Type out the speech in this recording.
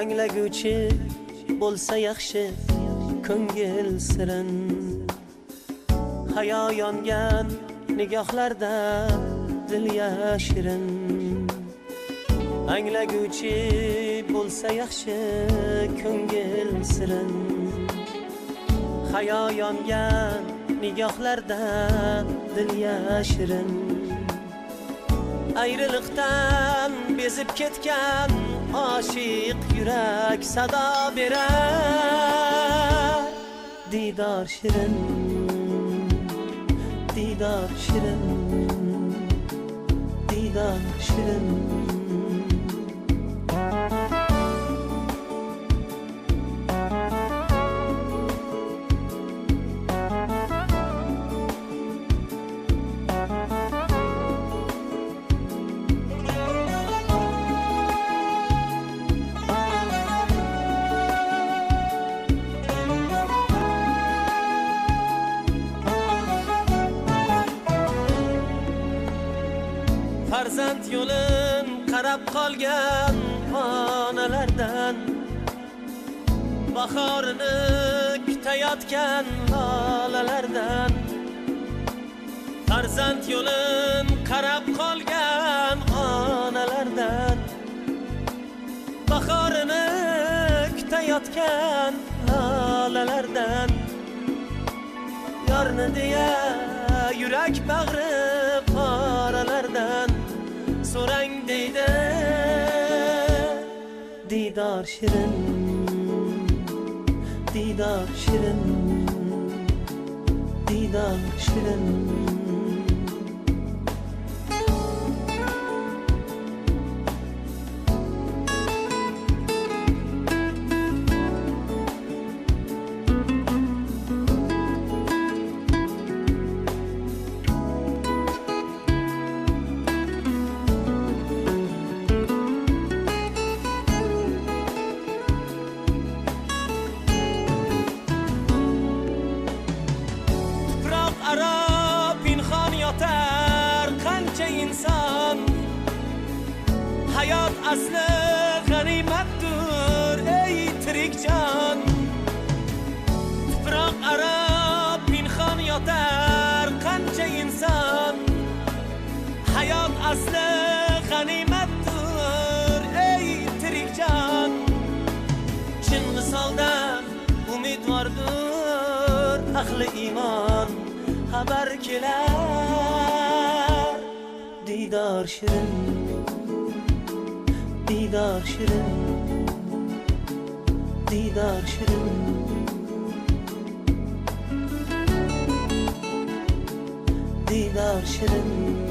anglaguvchi bo'lsa yaxshi ko'ngil sirin. Hayo yongan nigohlarda dil yashirin. Anglaguvchi bo'lsa yaxshi ko'ngil sirin. Hayo yongan nigohlarda dil yashirin. Ayriliqdan bezib ketgan oshiq yurak sado berar diydor shirin diydor shirin diydor shirin farzand yo'lin qarab qolgan onalardan bahorini kutayotgan lolalardan farzand yo'lin qarab qolgan onalardan bahorini kutayotgan lolalardan yorni deya yurak bag'ri so'rang deydi diydor shirin diydor aro pinhon yotar qancha inson? Hayot asli g'animatdir ey tirik jon. Tuproq aro pinhon yotar qancha inson? Hayot asli g'animatdir ey tirik jon. Chin visoldan umidvordir ahli iymon. xabar kelar diydor shirin diydor shirin diydor shirin diydor shirin